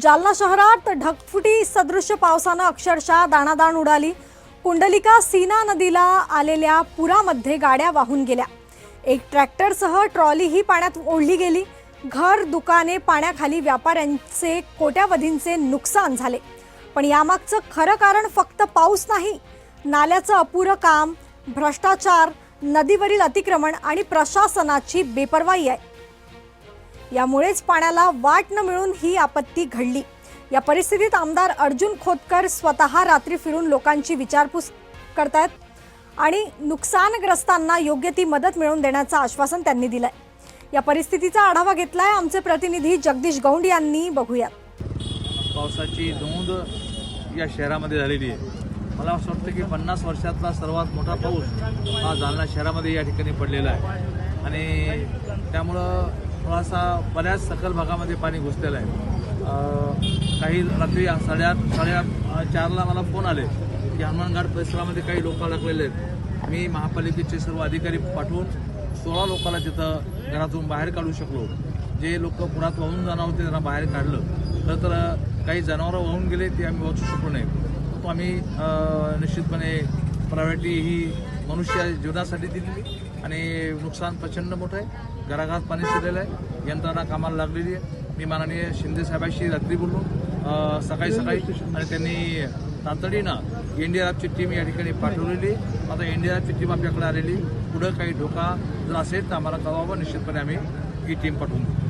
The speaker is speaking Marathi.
जालना शहरात ढगफुटी सदृश्य पावसानं अक्षरशः दाणादाण उडाली. कुंडलिका सीना नदीला आलेल्या पुरामध्ये गाड्या वाहून गेल्या. एक ट्रॅक्टरसह ट्रॉलीही पाण्यात ओढली गेली. घर दुकाने पाण्याखाली व्यापाऱ्यांचे कोट्यावधींचे नुकसान झाले. पण यामागचं खरं कारण फक्त पाऊस नाही. नाल्याचं अपुरं काम भ्रष्टाचार नदीवरील अतिक्रमण आणि प्रशासनाची बेपर्वाई आहे. यामुळेच पाण्याला वाट न मिळून ही आपत्ती घडली. या परिस्थितीत आमदार अर्जुन खोतकर स्वतः रात्री फिरून लोकांची विचारपूस करतायत आणि नुकसानग्रस्तांना योग्य ती मदत मिळवून देण्याचं आश्वासन त्यांनी दिलंय. या परिस्थितीचा आढावा घेतलाय आमचे प्रतिनिधी जगदीश गौंड यांनी. बघूयात. पावसाची नोंद या शहरामध्ये झालेली आहे. मला असं वाटतं की पन्नास वर्षातला सर्वात मोठा पाऊस हा जालना शहरामध्ये या ठिकाणी पडलेला आहे. आणि त्यामुळं थोडासा बऱ्याच सकल भागामध्ये पाणी घुसलेलं आहे. काही रात्री साडेआठ साडेआठ चारला मला फोन आले की हनुमानघाट परिसरामध्ये काही लोक अडकलेले आहेत. मी महापालिकेचे सर्व अधिकारी पाठवून सोळा लोकांना तिथं घरातून बाहेर काढू शकलो. जे लोक पुरात वाहून जाणार होते त्यांना बाहेर काढलं. खरं तर काही जनावरं वाहून गेले ते आम्ही वाचू शकलो नाही. तो आम्ही निश्चितपणे प्रायोरिटी ही मनुष्य जीवनासाठी दिलेली आणि नुकसान प्रचंड मोठं आहे. घराघरात पाणी शिरलेलं आहे. यंत्रणा कामाला लागलेली आहे. मी माननीय शिंदे साहेबांशी रात्री बोललो. सकाळी सकाळी आणि त्यांनी तातडीनं एन डी आर एफची टीम या ठिकाणी पाठवलेली. आता एन डी आर एफची टीम आपल्याकडे आलेली. पुढं काही धोका जर असेल तर आम्हाला कळवावं. निश्चितपणे आम्ही ही टीम पाठवून देऊ.